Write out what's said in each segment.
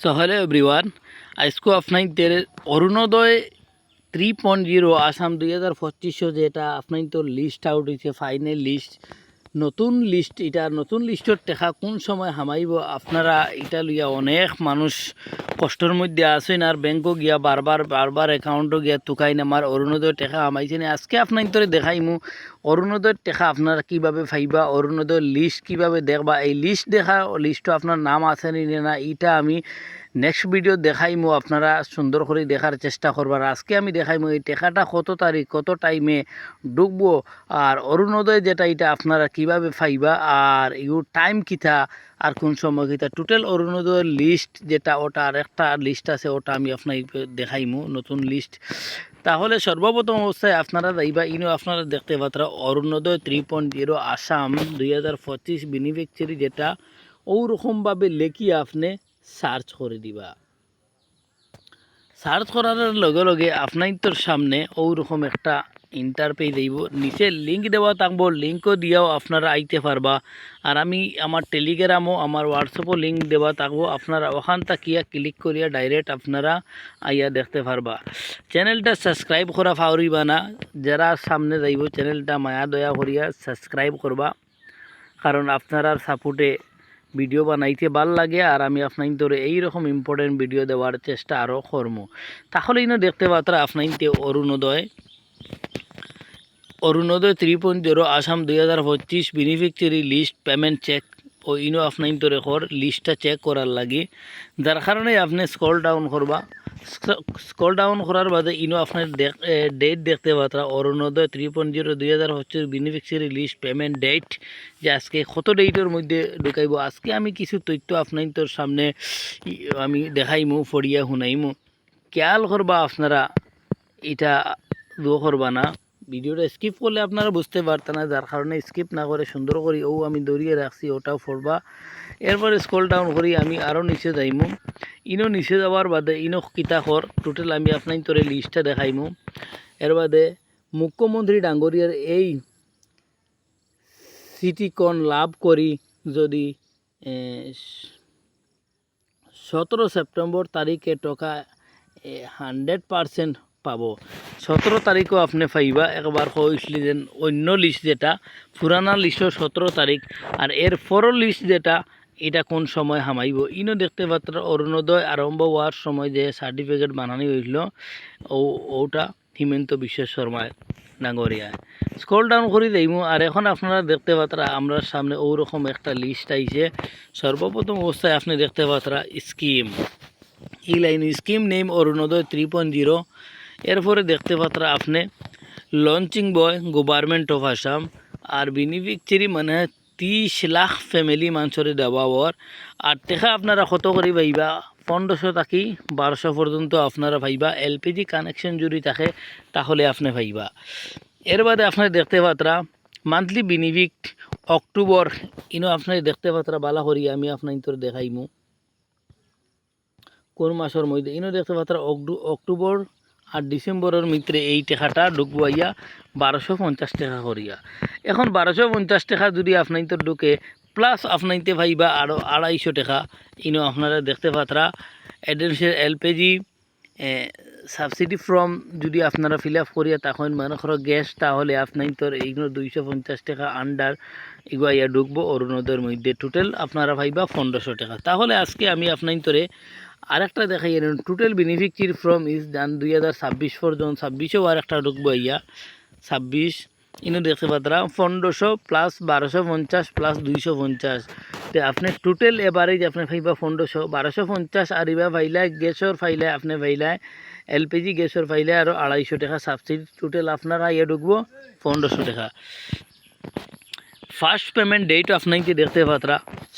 So hello everyone আজকে আপনাদের Orunodoi three point zero Assam দুই হাজার পঁচিশশো যেটা আপনার তো লিস্ট আউট হয়েছে ফাইনাল লিস্ট নতুন লিস্ট এটা নতুন লিস্টর টেকা কোন সময় হামাইব, আপনারা এটা লইয়া অনেক মানুষ কষ্টর মধ্যে আছেন আর ব্যাংকও গিয়া বারবার বারবার অ্যাকাউন্টও গিয়া তুকাই নামার অরুণোদয় টেকা হামাইছেন আজকে আপনার তোরে দেখাইমু অরুণোদয়ের টেকা আপনারা কীভাবে ফাইবা অরুণোদয়ের লিস্ট কীভাবে দেখবা এই লিস্ট দেখা লিস্টও আপনার নাম আছে নি না এটা আমি নেক্সট ভিডিও দেখাইমু, আপনারা সুন্দর করে দেখার চেষ্টা করবার। আজকে আমি দেখাইমু এই টেকাটা কত তারিখ, কত টাইমে ঢুকবো আর অরুণোদয় যেটা, এটা আপনারা কীভাবে ফাইবা আর ইউ টাইম কিতা, আর কোন সময় কিতা। টোটাল অরুণোদয়ের লিস্ট যেটা, ওটা আর একটা লিস্ট আছে, ওটা আমি আপনার দেখাইমু, নতুন লিস্ট তাহলে সর্বপ্রথম অবস্থায় আপনারা যাইবা, ইনো আপনারা দেখতে Patra Orunodoi three point zero Assam দুই হাজার পঁচিশ বেনিফিক্সারি যেটা, ওরকমভাবে লেখি আপনি। সার্চ করে দিবা। সার্চ করার লগে লগে আপনার তোর সামনে ওরকম একটা ইন্টারপেজ দেব নিচে লিঙ্ক দেওয়া থাকব লিঙ্কও দিয়াও আপনারা আইতে পারবা। আর আমি আমার টেলিগ্রামও আমার হোয়াটসঅ্যাপও লিঙ্ক দেওয়া থাকব। আপনারা ওখান তাকিয়া ক্লিক করিয়া ডাইরেক্ট আপনারা আইয়া দেখতে পারবা। চ্যানেলটা সাবস্ক্রাইব করা ফাউরিবা না। যারা সামনে যাইব, চ্যানেলটা মায়া দয়া করিয়া সাবস্ক্রাইব করবা। কারণ আপনার সাপোর্টে ভিডিও বানাইতে ভালো লাগে আর আমি আপনার ধরে এইরকম ইম্পর্টেন্ট ভিডিও দেওয়ার চেষ্টা আরও কর্ম। তাহলে ইনো দেখতে পাত্রা আপনাইতে Orunodoi. Orunodoi three point zero Assam দুই হাজার পঁচিশ বেনিফিক্সারি লিস্ট পেমেন্ট চেক ও ইনো আপনার কর লিস্টটা চেক করার লাগে। যার কারণে আপনি স্কল ডাউন করবা। স্কল ডাউন করার বাদে ইনো আপনার ডেট দেখতে পাত্রা। অরুণোদয় থ্রি পয়েন্ট জিরো দুই হাজার হচ্ছে বেনিফিক্সারি লিস্ট পেমেন্ট ডেট যে আজকে কত ডেটের মধ্যে ঢুকাইব? আজকে আমি কিছু তথ্য আপনার তোর সামনে আমি দেখাইমু ফড়িয়া শুনাইমু। খেয়াল করবা আপনারা, এটা দু করবা না। ভিডিওটা স্কিপ করলে আপনারা বুঝতে পারতেন না, যার কারণে স্কিপ না করে সুন্দর করে ও আমি দৌড়িয়ে রাখছি, ওটাও পড়বা এরপরে স্কল ডাউন করি, আমি আরও নিচে যাইমু। ইনো নিচে যাওয়ার বাদে, ইনো কিতা কর টোটাল আমি আপনার তোরে লিস্টটা দেখাইমু। এর বাদে মুখ্যমন্ত্রী ডাঙ্গরিয়ার এই সিটিকন লাভ করি যদি সতেরো সেপ্টেম্বর তারিখে টকা হান্ড্রেড পারসেন্ট পাব। সতেরো তারিখও আপনি পাইবা একবার কইসলি যেন অন্য লিস্ট যেটা পুরানা লিস্টর সতেরো তারিখ আর এর পরের লিস্ট যেটা, এটা কোন সময় হামাইব ইনো দেখতে পাত্র অরুণোদয় আরম্ভ হওয়ার সময় যে সার্টিফিকেট বানানি হয়েছিল ও ওটা হিমন্ত বিশ্ব শর্মায় ডাঙ্গরিয়া স্কল ডাউন করে দেইমু আর এখন আপনারা দেখতে পাত্রা আমরা সামনে ওরকম একটা লিস্ট আইছে সর্বপ্রথম অবস্থায় আপনি দেখতে পাত্রা স্কিম ই line scheme name Orunodoi three point zero এরপরে দেখতে পাত্রা আপনি launching by government of Assam R beneficiary মানে ত্রিশ লাখ ফ্যামিলি মানুষের দেওয়া ওর। আর টেকা আপনারা কত করে পাইবা পনেরোশো থাকি বারোশো পর্যন্ত আপনারা পাইবা এলপিজি কানেকশন যদি থাকে, তাহলে আপনি পাইবা এর বাদে আপনার দেখতে পাত্রা মান্থলি বেনিফিট অক্টোবর ইনো আপনার দেখতে পাত্রা, বালা করি আমি আপনার তোর দেখাইমু। কোন মাসের মধ্যে, ইনো দেখতে পাত্রা অক্টোবর আর ডিসেম্বরের মিত্রে এই টাকাটা ঢুকবাইয়া বারোশো পঞ্চাশ টাকা করিয়া। এখন বারোশো পঞ্চাশ টাকা যদি আপনার তো ঢুকে প্লাস আপনাইতে ভাইবা আরও আড়াইশো টাকা। ইনো আপনারা দেখতে পাত্রা, এডেন্সের এলপিজি সাবসিডি ফর্ম যদি আপনারা ফিল আপ করিয়া তখন মনে করো গ্যাস, তাহলে আপনার তোর এইগুলো দুইশো পঞ্চাশ টাকা আন্ডার এগুয়া ঢুকবো। অরুণোদয়ের মধ্যে টোটাল আপনারা ভাইবা পনেরোশো টাকা। তাহলে আজকে আমি আপনার তোরে আরেকটা দেখাই টোটাল বেনিফিক্সির ফ্রম ইস ডান দুই হাজার ছাব্বিশ পর্যন্ত, ছাব্বিশেও আরেকটা ঢুকবো ইয়া ছাব্বিশ, ইনো দেখতে পাত্রা, পনেরোশো প্লাস বারোশো পঞ্চাশ প্লাস দুইশো পঞ্চাশ। তে আপনি টোটাল এভারেজ আপনি ফাইবা পনেরোশো, বারোশো পঞ্চাশ আর ইবা ফাইলায় গ্যাসর ফাইলায় আপনি ফাইলায় এলপিজি গ্যাসর ফাইলায় আরও আড়াইশো টাকা সাবসিডি টোটাল আপনারা ইয়ে ঢুকবো পনেরোশো টাকা। ফার্স্ট পেমেন্ট ডেট আপনাকে দেখতে পাত্রা,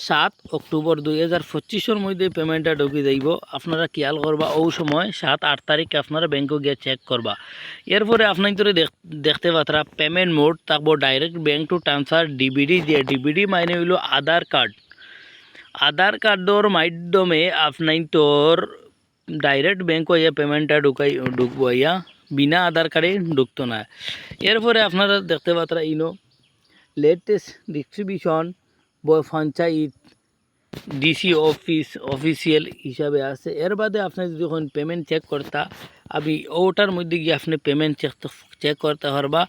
সাত অক্টোবর দুই হাজার পঁচিশের মধ্যে পেমেন্টটা ঢুকে যাইব আপনারা খেয়াল করবা, ও সময় সাত আট তারিখ আপনারা ব্যাংকে গিয়ে চেক করবা। এরপরে আপনার তোরে দেখতে পাত্রা পেমেন্ট মোড থাকব direct bank to transfer DBT দিয়ে ডিবিডি মানে হইল আধার কার্ড আধার কার্ডর মাধ্যমে আপনার তোর ডাইরেক্ট ব্যাংক ইয়া পেমেন্টটা ঢুকাই ঢুকবো ইয়া, বিনা আধার কার্ডে ঢুকতো না। এরপরে আপনারা দেখতে পাত্রা ইনো distribution by panchayat DC office official হিসাবে আছে। এর বাদে আপনি যদি যখন পেমেন্ট চেক করতা আমি ওটার মধ্যে গিয়ে আপনি পেমেন্ট চেক চেক করতে পারবা।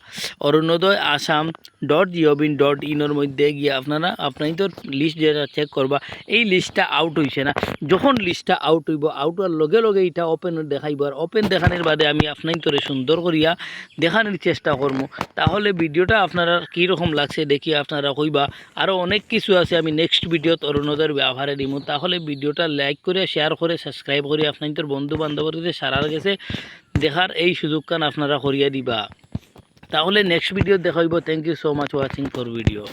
অরুণোদয়, আসাম ডট জিওবিন ডট ইনের মধ্যে গিয়ে আপনারা আপনার তো লিস্ট যেটা চেক করবা, এই লিস্টটা আউট হইছে না। যখন লিস্টটা আউট হইব আউট হওয়ার লগে লগে এটা ওপেন দেখাইব। আর ওপেন দেখানোর বাদে আমি আপনার তোরে সুন্দর করিয়া দেখানোর চেষ্টা করব তাহলে ভিডিওটা আপনারা কীরকম লাগছে দেখি আপনারা কইবা। আরও অনেক কিছু আছে, আমি নেক্সট ভিডিওত অরুণোদয়ের ব্যবহারে দিব তাহলে ভিডিওটা লাইক করে শেয়ার করে সাবস্ক্রাইব করে আপনার বন্ধু বান্ধবদের সারার গেছে দেখার এই সুযোগকান আপনারা করিয়া দিবা। তাহলে next video দেখাইব। Thank you so much watching for video